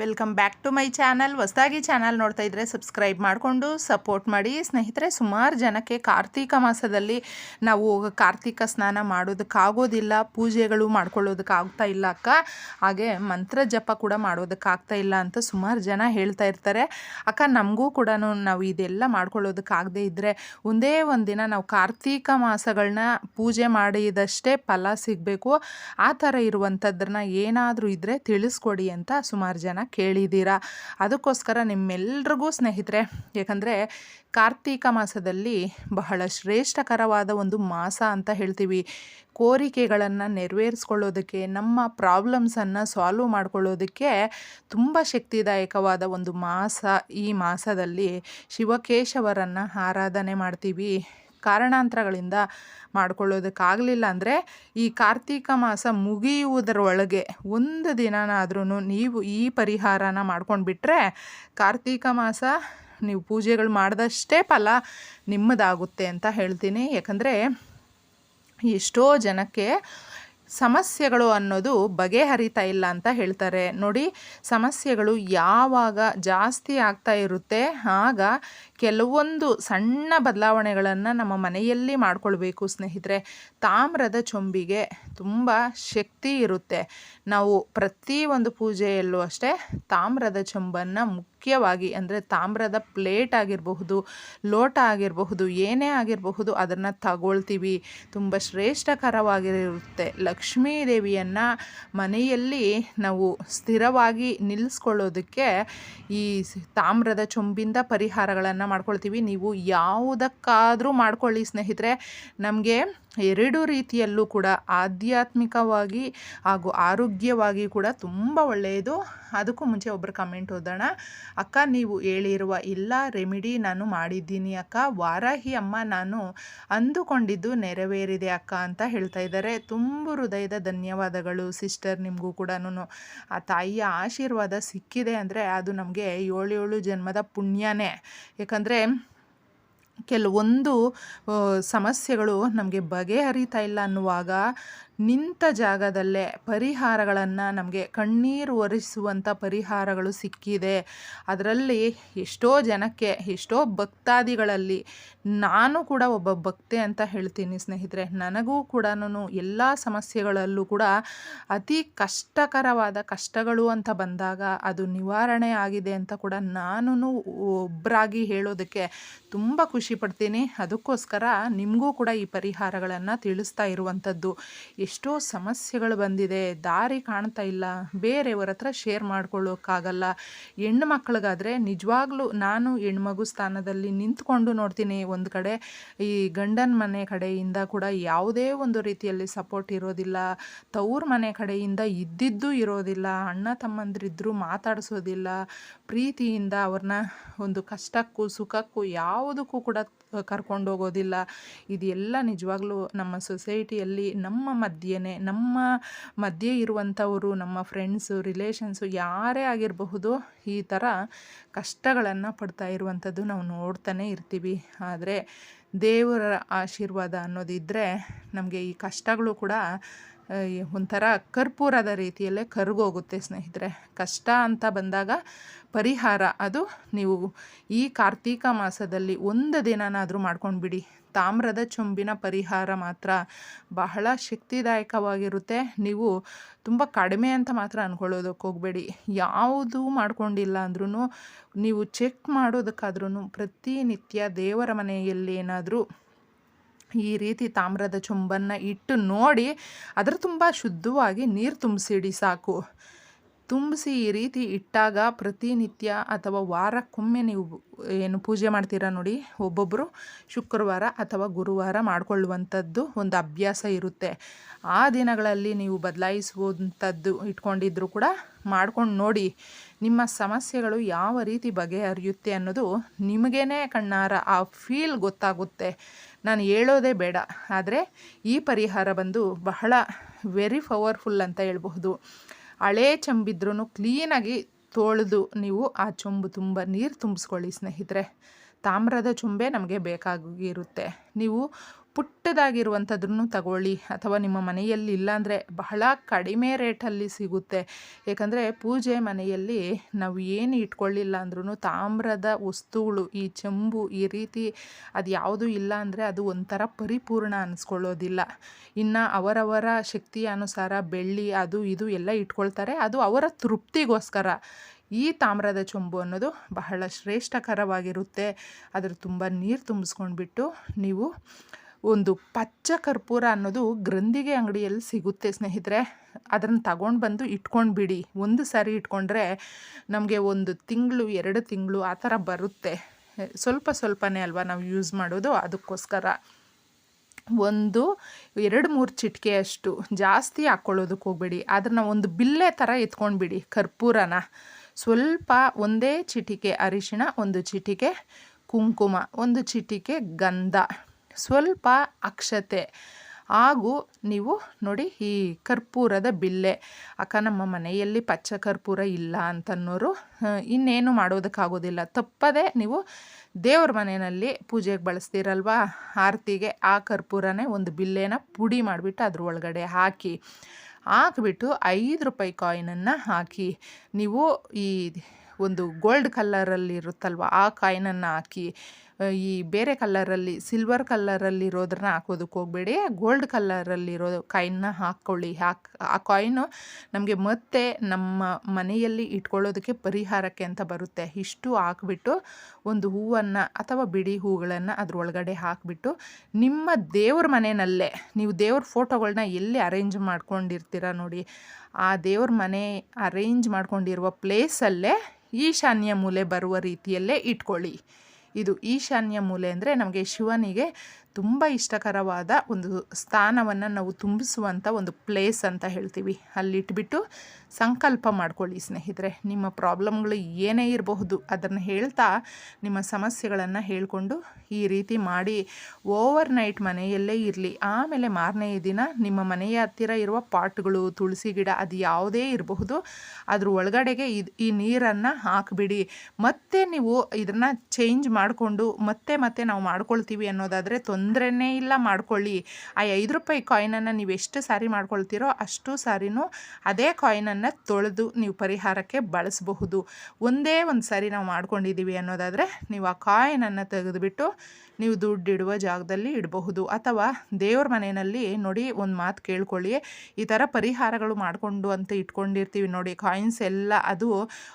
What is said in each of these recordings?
Welcome back to my channel ಹೊಸದಾಗಿ channel ನೋಡ್ತಾ ಇದ್ದರೆ ಸಬ್ಸ್ಕ್ರೈಬ್ ಮಾಡಿಕೊಂಡು ಸಪೋರ್ಟ್ ಮಾಡಿ. ಸ್ನೇಹಿತರೆ, ಸುಮಾರು ಜನಕ್ಕೆ ಕಾರ್ತೀಕ ಮಾಸದಲ್ಲಿ ನಾವು ಕಾರ್ತೀಕ ಸ್ನಾನ ಮಾಡೋದಕ್ಕಾಗೋದಿಲ್ಲ, ಪೂಜೆಗಳು ಮಾಡ್ಕೊಳ್ಳೋದಕ್ಕಾಗ್ತಾ ಇಲ್ಲ ಅಕ್ಕ. ಹಾಗೆ ಮಂತ್ರ ಜಪ ಕೂಡ ಮಾಡೋದಕ್ಕಾಗ್ತಾ ಇಲ್ಲ ಅಂತ ಸುಮಾರು ಜನ ಹೇಳ್ತಾ ಇರ್ತಾರೆ. ಅಕ್ಕ, ನಮಗೂ ಕೂಡ ನಾವು ಇದೆಲ್ಲ ಮಾಡ್ಕೊಳ್ಳೋದಕ್ಕಾಗದೇ ಇದ್ದರೆ ಒಂದೇ ಒಂದು ದಿನ ನಾವು ಕಾರ್ತೀಕ ಮಾಸಗಳನ್ನ ಪೂಜೆ ಮಾಡಿದಷ್ಟೇ ಫಲ ಸಿಗಬೇಕು. ಆ ಥರ ಇರುವಂಥದ್ದನ್ನ ಏನಾದರೂ ಇದ್ದರೆ ತಿಳಿಸ್ಕೊಡಿ ಅಂತ ಸುಮಾರು ಜನ ಕೇಳಿದ್ದೀರಾ? ಅದಕ್ಕೋಸ್ಕರ ನಿಮ್ಮೆಲ್ರಿಗೂ ಸ್ನೇಹಿತರೆ, ಏಕೆಂದರೆ ಕಾರ್ತೀಕ ಮಾಸದಲ್ಲಿ ಬಹಳ ಶ್ರೇಷ್ಠಕರವಾದ ಒಂದು ಮಾಸ ಅಂತ ಹೇಳ್ತೀವಿ. ಕೋರಿಕೆಗಳನ್ನು ನೆರವೇರಿಸ್ಕೊಳ್ಳೋದಕ್ಕೆ, ನಮ್ಮ ಪ್ರಾಬ್ಲಮ್ಸನ್ನು ಸಾಲ್ವ್ ಮಾಡ್ಕೊಳ್ಳೋದಕ್ಕೆ ತುಂಬ ಶಕ್ತಿದಾಯಕವಾದ ಒಂದು ಮಾಸ ಈ ಮಾಸದಲ್ಲಿ ಶಿವಕೇಶವರನ್ನು ಆರಾಧನೆ ಮಾಡ್ತೀವಿ. ಕಾರಣಾಂತರಗಳಿಂದ ಮಾಡ್ಕೊಳ್ಳೋದಕ್ಕಾಗಲಿಲ್ಲ ಅಂದರೆ ಈ ಕಾರ್ತೀಕ ಮಾಸ ಮುಗಿಯುವುದರೊಳಗೆ ಒಂದು ದಿನನಾದ್ರೂ ನೀವು ಈ ಪರಿಹಾರನ ಮಾಡ್ಕೊಂಡು ಬಿಟ್ಟರೆ ಕಾರ್ತೀಕ ಮಾಸ ನೀವು ಪೂಜೆಗಳು ಮಾಡಿದಷ್ಟೇ ಫಲ ನಿಮ್ಮದಾಗುತ್ತೆ ಅಂತ ಹೇಳ್ತೀನಿ. ಯಾಕಂದರೆ ಎಷ್ಟೋ ಜನಕ್ಕೆ ಸಮಸ್ಯೆಗಳು ಅನ್ನೋದು ಬಗೆಹರಿತಾ ಇಲ್ಲ ಅಂತ ಹೇಳ್ತಾರೆ. ನೋಡಿ, ಸಮಸ್ಯೆಗಳು ಯಾವಾಗ ಜಾಸ್ತಿ ಆಗ್ತಾ ಇರುತ್ತೆ, ಆಗ ಕೆಲವೊಂದು ಸಣ್ಣ ಬದಲಾವಣೆಗಳನ್ನು ನಮ್ಮ ಮನೆಯಲ್ಲಿ ಮಾಡಿಕೊಳ್ಬೇಕು ಸ್ನೇಹಿತರೆ. ತಾಮ್ರದ ಚೊಂಬಿಗೆ ತುಂಬ ಶಕ್ತಿ ಇರುತ್ತೆ. ನಾವು ಪ್ರತಿಯೊಂದು ಪೂಜೆಯಲ್ಲೂ ಅಷ್ಟೇ ತಾಮ್ರದ ಚೊಂಬನ್ನು ಮುಖ್ಯವಾಗಿ ಅಂದರೆ ತಾಮ್ರದ ಪ್ಲೇಟ್ ಆಗಿರಬಹುದು, ಲೋಟ ಆಗಿರಬಹುದು, ಏನೇ ಆಗಿರಬಹುದು ಅದನ್ನು ತಗೊಳ್ತೀವಿ. ತುಂಬ ಶ್ರೇಷ್ಠಕರವಾಗಿರುತ್ತೆ. ಲಕ್ಷ್ಮೀ ದೇವಿಯನ್ನು ಮನೆಯಲ್ಲಿ ನಾವು ಸ್ಥಿರವಾಗಿ ನಿಲ್ಲಿಸ್ಕೊಳ್ಳೋದಕ್ಕೆ ಈ ತಾಮ್ರದ ಚೊಂಬಿಂದ ಪರಿಹಾರಗಳನ್ನು ಮಾಡ್ಕೊಳ್ತೀವಿ. ನೀವು ಯಾವುದಕ್ಕಾದರೂ ಮಾಡ್ಕೊಳ್ಳಿ ಸ್ನೇಹಿತರೆ. ನಮಗೆ ಎರಡು ರೀತಿಯಲ್ಲೂ ಕೂಡ ಆಧ್ಯಾತ್ಮಿಕವಾಗಿ ಹಾಗೂ ಆರೋಗ್ಯವಾಗಿ ಕೂಡ ತುಂಬ ಒಳ್ಳೆಯದು. ಅದಕ್ಕೂ ಮುಂಚೆ ಒಬ್ಬರು ಕಮೆಂಟ್ ಓದೋಣ. ಅಕ್ಕ, ನೀವು ಹೇಳಿರುವ ಎಲ್ಲ ರೆಮಿಡಿ ನಾನು ಮಾಡಿದ್ದೀನಿ ಅಕ್ಕ. ವಾರಾಹಿ ಅಮ್ಮ ನಾನು ಅಂದುಕೊಂಡಿದ್ದು ನೆರವೇರಿದೆ ಅಕ್ಕ ಅಂತ ಹೇಳ್ತಾ ಇದ್ದಾರೆ. ತುಂಬ ಹೃದಯದ ಧನ್ಯವಾದಗಳು ಸಿಸ್ಟರ್ ನಿಮಗೂ ಕೂಡ ಆ ತಾಯಿಯ ಆಶೀರ್ವಾದ ಸಿಕ್ಕಿದೆ ಅಂದರೆ ಅದು ನಮಗೆ ಏಳು ಏಳು ಜನ್ಮದ ಪುಣ್ಯನೇ. ಯಾಕಂದರೆ ಕೆಲವೊಂದು ಸಮಸ್ಯೆಗಳು ನಮಗೆ ಬಗೆಹರಿತಾ ಇಲ್ಲ ಅನ್ನುವಾಗ ನಿಂತ ಜಾಗದಲ್ಲೇ ಪರಿಹಾರಗಳನ್ನು ನಮಗೆ ಕಣ್ಣೀರು ಒರೆಸುವಂಥ ಪರಿಹಾರಗಳು ಸಿಕ್ಕಿದೆ. ಅದರಲ್ಲಿ ಎಷ್ಟೋ ಜನಕ್ಕೆ, ಎಷ್ಟೋ ಭಕ್ತಾದಿಗಳಲ್ಲಿ ನಾನು ಕೂಡ ಒಬ್ಬ ಭಕ್ತೆ ಅಂತ ಹೇಳ್ತೀನಿ ಸ್ನೇಹಿತರೆ. ನನಗೂ ಕೂಡ ಎಲ್ಲ ಸಮಸ್ಯೆಗಳಲ್ಲೂ ಕೂಡ ಅತಿ ಕಷ್ಟಕರವಾದ ಕಷ್ಟಗಳು ಅಂತ ಬಂದಾಗ ಅದು ನಿವಾರಣೆ ಆಗಿದೆ ಅಂತ ಕೂಡ ನಾನು ಒಬ್ಬರಾಗಿ ಹೇಳೋದಕ್ಕೆ ತುಂಬ ಖುಷಿ ಪಡ್ತೀನಿ. ಅದಕ್ಕೋಸ್ಕರ ನಿಮಗೂ ಕೂಡ ಈ ಪರಿಹಾರಗಳನ್ನು ತಿಳಿಸ್ತಾ ಇರುವಂಥದ್ದು ಎಷ್ಟೋ ಸಮಸ್ಯೆಗಳು ಬಂದಿದೆ. ದಾರಿ ಕಾಣ್ತಾ ಇಲ್ಲ. ಬೇರೆಯವರ ಹತ್ರ ಶೇರ್ ಮಾಡ್ಕೊಳ್ಳೋಕ್ಕಾಗಲ್ಲ. ಹೆಣ್ಣು ಮಕ್ಕಳಿಗಾದರೆ ನಿಜವಾಗ್ಲೂ ನಾನು ಹೆಣ್ಮಗು ಸ್ಥಾನದಲ್ಲಿ ನಿಂತ್ಕೊಂಡು ನೋಡ್ತೀನಿ. ಒಂದು ಕಡೆ ಈ ಗಂಡನ ಮನೆ ಕಡೆಯಿಂದ ಕೂಡ ಯಾವುದೇ ಒಂದು ರೀತಿಯಲ್ಲಿ ಸಪೋರ್ಟ್ ಇರೋದಿಲ್ಲ. ತವ್ರ ಮನೆ ಕಡೆಯಿಂದ ಇದ್ದಿದ್ದು ಇರೋದಿಲ್ಲ. ಅಣ್ಣ ತಮ್ಮಂದ್ರಿದ್ದರೂ ಮಾತಾಡಿಸೋದಿಲ್ಲ. ಪ್ರೀತಿಯಿಂದ ಅವ್ರನ್ನ ಒಂದು ಕಷ್ಟಕ್ಕೂ ಸುಖಕ್ಕೂ ಯಾವುದಕ್ಕೂ ಕೂಡ ಕರ್ಕೊಂಡು ಹೋಗೋದಿಲ್ಲ ಇದೆಲ್ಲ ನಿಜವಾಗ್ಲೂ ನಮ್ಮ ಸೊಸೈಟಿಯಲ್ಲಿ ನಮ್ಮ ಮಧ್ಯೆನೇ, ನಮ್ಮ ಮಧ್ಯೆ ಇರುವಂಥವರು, ನಮ್ಮ ಫ್ರೆಂಡ್ಸು ರಿಲೇಷನ್ಸು ಯಾರೇ ಆಗಿರಬಹುದು ಈ ಥರ ಕಷ್ಟಗಳನ್ನು ಪಡ್ತಾ ಇರುವಂಥದ್ದು ನಾವು ನೋಡ್ತಾನೆ ಇರ್ತೀವಿ. ಆದರೆ ದೇವರ ಆಶೀರ್ವಾದ ಅನ್ನೋದಿದ್ದರೆ ನಮಗೆ ಈ ಕಷ್ಟಗಳು ಕೂಡ ಒಂಥರ ಕರ್ಪೂರದ ರೀತಿಯಲ್ಲೇ ಕರಗೋಗುತ್ತೆ ಸ್ನೇಹಿತರೆ. ಕಷ್ಟ ಅಂತ ಬಂದಾಗ ಪರಿಹಾರ. ಅದು ನೀವು ಈ ಕಾರ್ತೀಕ ಮಾಸದಲ್ಲಿ ಒಂದು ದಿನನಾದರೂ ಮಾಡ್ಕೊಂಡು ತಾಮ್ರದ ಚೊಂಬಿನ ಪರಿಹಾರ ಮಾತ್ರ ಬಹಳ ಶಕ್ತಿದಾಯಕವಾಗಿರುತ್ತೆ. ನೀವು ತುಂಬ ಕಡಿಮೆ ಅಂತ ಮಾತ್ರ ಅಂದ್ಕೊಳ್ಳೋದಕ್ಕೆ ಹೋಗಬೇಡಿ. ಯಾವುದು ಮಾಡ್ಕೊಂಡಿಲ್ಲ ಅಂದ್ರೂ ನೀವು ಚೆಕ್ ಮಾಡೋದಕ್ಕಾದ್ರೂ ಪ್ರತಿನಿತ್ಯ ದೇವರ ಮನೆಯಲ್ಲಿ ಏನಾದರೂ ಈ ರೀತಿ ತಾಮ್ರದ ಚೊಂಬನ್ನು ಇಟ್ಟು ನೋಡಿ ಅದರ ತುಂಬ ಶುದ್ಧವಾಗಿ ನೀರು ತುಂಬಿಸಿಡಿ ಸಾಕು. ತುಂಬಿಸಿ ಈ ರೀತಿ ಇಟ್ಟಾಗ ಪ್ರತಿನಿತ್ಯ ಅಥವಾ ವಾರಕ್ಕೊಮ್ಮೆ ನೀವು ಏನು ಪೂಜೆ ಮಾಡ್ತೀರಾ ನೋಡಿ ಒಬ್ಬೊಬ್ಬರು ಶುಕ್ರವಾರ ಅಥವಾ ಗುರುವಾರ ಮಾಡಿಕೊಳ್ಳುವಂಥದ್ದು ಒಂದು ಅಭ್ಯಾಸ ಇರುತ್ತೆ. ಆ ದಿನಗಳಲ್ಲಿ ನೀವು ಬದಲಾಯಿಸುವಂಥದ್ದು ಇಟ್ಕೊಂಡಿದ್ರು ಕೂಡ ಮಾಡ್ಕೊಂಡು ನೋಡಿ, ನಿಮ್ಮ ಸಮಸ್ಯೆಗಳು ಯಾವ ರೀತಿ ಬಗೆಹರಿಯುತ್ತೆ ಅನ್ನೋದು ನಿಮಗೇ ಕಣ್ಣಾರ, ಆ ಫೀಲ್ ಗೊತ್ತಾಗುತ್ತೆ. ನಾನು ಹೇಳೋದೇ ಬೇಡ, ಆದರೆ ಈ ಪರಿಹಾರ ಬಂದು ಬಹಳ ವೆರಿ ಪವರ್ಫುಲ್ ಅಂತ ಹೇಳ್ಬಹುದು. ಹಳೇ ಚಂಬಿದ್ರೂ ಕ್ಲೀನಾಗಿ ತೊಳೆದು ನೀವು ಆ ಚೊಂಬು ತುಂಬ ನೀರು ತುಂಬಿಸ್ಕೊಳ್ಳಿ ಸ್ನೇಹಿತರೆ. ತಾಮ್ರದ ಚುಂಬೆ ನಮಗೆ ಬೇಕಾಗಿರುತ್ತೆ ನೀವು ಪುಟ್ಟದಾಗಿರುವಂಥದ್ದನ್ನು ತಗೊಳ್ಳಿ ಅಥವಾ ನಿಮ್ಮ ಮನೆಯಲ್ಲಿ ಇಲ್ಲಾಂದರೆ ಬಹಳ ಕಡಿಮೆ ರೇಟಲ್ಲಿ ಸಿಗುತ್ತೆ. ಏಕೆಂದರೆ ಪೂಜೆ ಮನೆಯಲ್ಲಿ ನಾವು ಏನು ಇಟ್ಕೊಳ್ಳಿಲ್ಲ ಅಂದ್ರೂ ತಾಮ್ರದ ವಸ್ತುಗಳು, ಈ ಚೆಂಬು, ಈ ರೀತಿ ಅದು ಯಾವುದೂ ಇಲ್ಲ ಅಂದರೆ ಅದು ಒಂಥರ ಪರಿಪೂರ್ಣ ಅನ್ನಿಸ್ಕೊಳ್ಳೋದಿಲ್ಲ ಇನ್ನು ಅವರವರ ಶಕ್ತಿಯ ಅನುಸಾರ ಬೆಳ್ಳಿ, ಅದು ಇದು ಎಲ್ಲ ಇಟ್ಕೊಳ್ತಾರೆ. ಅದು ಅವರ ತೃಪ್ತಿಗೋಸ್ಕರ. ಈ ತಾಮ್ರದ ಚೊಂಬು ಅನ್ನೋದು ಬಹಳ ಶ್ರೇಷ್ಠಕರವಾಗಿರುತ್ತೆ. ಅದರ ತುಂಬ ನೀರು ತುಂಬಿಸ್ಕೊಂಡ್ಬಿಟ್ಟು ನೀವು ಒಂದು ಪಚ್ಚ ಕರ್ಪೂರ ಅನ್ನೋದು ಗ್ರಂಥಿಗೆ ಅಂಗಡಿಯಲ್ಲಿ ಸಿಗುತ್ತೆ ಸ್ನೇಹಿತರೆ. ಅದನ್ನು ತಗೊಂಡು ಬಂದು ಇಟ್ಕೊಂಡು ಬಿಡಿ ಒಂದು ಸಾರಿ ಇಟ್ಕೊಂಡ್ರೆ ನಮಗೆ ಒಂದು ತಿಂಗಳು, ಎರಡು ತಿಂಗಳು ಆ ಥರ ಬರುತ್ತೆ. ಸ್ವಲ್ಪ ಸ್ವಲ್ಪನೇ ಅಲ್ವಾ ನಾವು ಯೂಸ್ ಮಾಡೋದು? ಅದಕ್ಕೋಸ್ಕರ. ಒಂದು, ಎರಡು, ಮೂರು ಚಿಟಿಕೆ ಅಷ್ಟು ಜಾಸ್ತಿ ಹಾಕ್ಕೊಳ್ಳೋದಕ್ಕೆ ಹೋಗಬೇಡಿ. ಅದನ್ನು ಒಂದು ಬಿಲ್ಲೆ ಥರ ಎತ್ಕೊಂಡ್ಬಿಡಿ ಕರ್ಪೂರನ. ಸ್ವಲ್ಪ ಒಂದೇ ಚಿಟಿಕೆ ಅರಿಶಿಣ, ಒಂದು ಚಿಟಿಕೆ ಕುಂಕುಮ, ಒಂದು ಚಿಟಿಕೆ ಗಂಧ. ಸ್ವಲ್ಪ ಅಕ್ಷತೆ. ಹಾಗೂ ನೀವು ನೋಡಿ ಈ ಕರ್ಪೂರದ ಬಿಲ್ಲೆ. ಅಕ್ಕ, ನಮ್ಮ ಮನೆಯಲ್ಲಿ ಪಚ್ಚ ಕರ್ಪೂರ ಇಲ್ಲ ಅಂತನ್ನೋರು ಇನ್ನೇನು ಮಾಡೋದಕ್ಕಾಗೋದಿಲ್ಲ. ತಪ್ಪದೇ ನೀವು ದೇವ್ರ ಮನೆಯಲ್ಲಿ ಪೂಜೆಗೆ ಬಳಸ್ತೀರಲ್ವಾ? ಆರತಿಗೆ ಆ ಕರ್ಪೂರನೇ ಒಂದು ಬಿಲ್ಲೆನ ಪುಡಿ ಮಾಡಿಬಿಟ್ಟು ಅದ್ರ ಒಳಗಡೆ ಹಾಕಿ. ಹಾಕಿಬಿಟ್ಟು ಐದು ರೂಪಾಯಿ ಕಾಯಿನನ್ನು ಹಾಕಿ. ನೀವು ಈ ಒಂದು ಗೋಲ್ಡ್ ಕಲ್ಲರಲ್ಲಿ ಇರುತ್ತಲ್ವ ಆ ಕಾಯಿನನ್ನು ಹಾಕಿ. ಈ ಬೇರೆ ಕಲ್ಲರಲ್ಲಿ ಸಿಲ್ವರ್ ಕಲ್ಲರಲ್ಲಿರೋದ್ರನ್ನ ಹಾಕೋದಕ್ಕೆ ಹೋಗಬೇಡಿ ಗೋಲ್ಡ್ ಕಲ್ಲರಲ್ಲಿರೋ ಕಾಯಿನ್ನ ಹಾಕ್ಕೊಳ್ಳಿ ಹಾಕ್, ಆ ಕಾಯಿನು ನಮಗೆ ಮತ್ತೆ ನಮ್ಮ ಮನೆಯಲ್ಲಿ ಇಟ್ಕೊಳ್ಳೋದಕ್ಕೆ ಪರಿಹಾರಕ್ಕೆ ಅಂತ ಬರುತ್ತೆ. ಇಷ್ಟು ಹಾಕ್ಬಿಟ್ಟು ಒಂದು ಹೂವನ್ನು ಅಥವಾ ಬಿಡಿ ಹೂಗಳನ್ನು ಅದರೊಳಗಡೆ ಹಾಕಿಬಿಟ್ಟು ನಿಮ್ಮ ದೇವ್ರ ಮನೆಯಲ್ಲೇ, ನೀವು ದೇವ್ರ ಫೋಟೋಗಳನ್ನ ಎಲ್ಲಿ ಅರೇಂಜ್ ಮಾಡ್ಕೊಂಡಿರ್ತೀರ ನೋಡಿ, ಆ ದೇವ್ರ ಮನೆ ಅರೇಂಜ್ ಮಾಡ್ಕೊಂಡಿರುವ ಪ್ಲೇಸಲ್ಲೇ ಈಶಾನ್ಯ ಮೂಲೆ ಬರುವ ರೀತಿಯಲ್ಲೇ ಇಟ್ಕೊಳ್ಳಿ. ಇದು ಈಶಾನ್ಯ ಮೂಲೆ ಅಂದರೆ ನಮಗೆ ಶಿವನಿಗೆ ತುಂಬ ಇಷ್ಟಕರವಾದ ಒಂದು ಸ್ಥಾನವನ್ನು ನಾವು ತುಂಬಿಸುವಂಥ ಒಂದು ಪ್ಲೇಸ್ ಅಂತ ಹೇಳ್ತೀವಿ. ಅಲ್ಲಿಟ್ಬಿಟ್ಟು ಸಂಕಲ್ಪ ಮಾಡ್ಕೊಳ್ಳಿ ಸ್ನೇಹಿತರೆ. ನಿಮ್ಮ ಪ್ರಾಬ್ಲಮ್ಗಳು ಏನೇ ಇರಬಹುದು ಅದನ್ನು ಹೇಳ್ತಾ ನಿಮ್ಮ ಸಮಸ್ಯೆಗಳನ್ನು ಹೇಳಿಕೊಂಡು ಈ ರೀತಿ ಮಾಡಿ ಓವರ್ ನೈಟ್ ಮನೆಯಲ್ಲೇ ಇರಲಿ. ಆಮೇಲೆ ಮಾರನೇ ದಿನ ನಿಮ್ಮ ಮನೆಯ ಹತ್ತಿರ ಇರುವ ಪಾಟ್ಗಳು ತುಳಸಿ ಗಿಡ ಅದು ಯಾವುದೇ ಇರಬಹುದು. ಅದ್ರ ಒಳಗಡೆಗೆ ಇದು ಈ ನೀರನ್ನು ಹಾಕಿಬಿಡಿ. ಮತ್ತೆ ನೀವು ಇದನ್ನು ಚೇಂಜ್ ಮಾಡಿಕೊಂಡು ಮತ್ತೆ ಮತ್ತೆ ನಾವು ಮಾಡ್ಕೊಳ್ತೀವಿ ಅನ್ನೋದಾದರೆ ತೊಂದರೆನೇ ಇಲ್ಲ ಮಾಡ್ಕೊಳ್ಳಿ. ಆ ಐದು ರೂಪಾಯಿ ಕಾಯಿನನ್ನು ನೀವು ಎಷ್ಟು ಸಾರಿ ಮಾಡ್ಕೊಳ್ತೀರೋ ಅಷ್ಟು ಸಾರಿನೂ ಅದೇ ಕಾಯಿನನ್ನು ತೊಳೆದು ನೀವು ಪರಿಹಾರಕ್ಕೆ ಬಳಸಬಹುದು. ಒಂದೇ ಒಂದು ಸಾರಿ ನಾವು ಮಾಡ್ಕೊಂಡಿದ್ದೀವಿ ಅನ್ನೋದಾದರೆ ನೀವು ಆ ಕಾಯಿನನ್ನು ತೆಗೆದುಬಿಟ್ಟು ನೀವು ದುಡ್ಡಿಡುವ ಜಾಗದಲ್ಲಿ ಇಡಬಹುದು. ಅಥವಾ ದೇವ್ರ ಮನೆಯಲ್ಲಿ ನೋಡಿ ಒಂದು ಮಾತು ಕೇಳ್ಕೊಳ್ಳಿ. ಈ ಥರ ಪರಿಹಾರಗಳು ಮಾಡಿಕೊಂಡು ಅಂತ ಇಟ್ಕೊಂಡಿರ್ತೀವಿ ನೋಡಿ ಕಾಯಿನ್ಸ್ ಎಲ್ಲ. ಅದು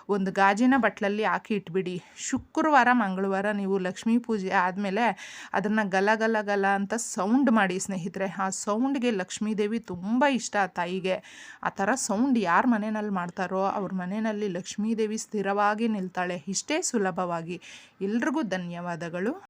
ಒಂದು ಗಾಜಿನ ಬಟ್ಲಲ್ಲಿ ಹಾಕಿ ಇಟ್ಬಿಡಿ. ಶುಕ್ರವಾರ, ಮಂಗಳವಾರ ನೀವು ಲಕ್ಷ್ಮೀ ಪೂಜೆ ಆದಮೇಲೆ ಅದನ್ನು ಗಲ ಗಲ ಗಲ ಅಂತ ಸೌಂಡ್ ಮಾಡಿ ಸ್ನೇಹಿತರೆ. ಆ ಸೌಂಡ್ಗೆ ಲಕ್ಷ್ಮೀದೇವಿ ತುಂಬ ಇಷ್ಟ ತಾಯಿಗೆ. ಆ ಥರ ಸೌಂಡ್ ಯಾರ ಮನೆಯಲ್ಲಿ ಮಾಡ್ತಾರೋ ಅವ್ರ ಮನೆಯಲ್ಲಿ ಲಕ್ಷ್ಮೀದೇವಿ ಸ್ಥಿರವಾಗಿ ನಿಲ್ತಾಳೆ. ಇಷ್ಟೇ ಸುಲಭವಾಗಿ. ಎಲ್ರಿಗೂ ಧನ್ಯವಾದಗಳು.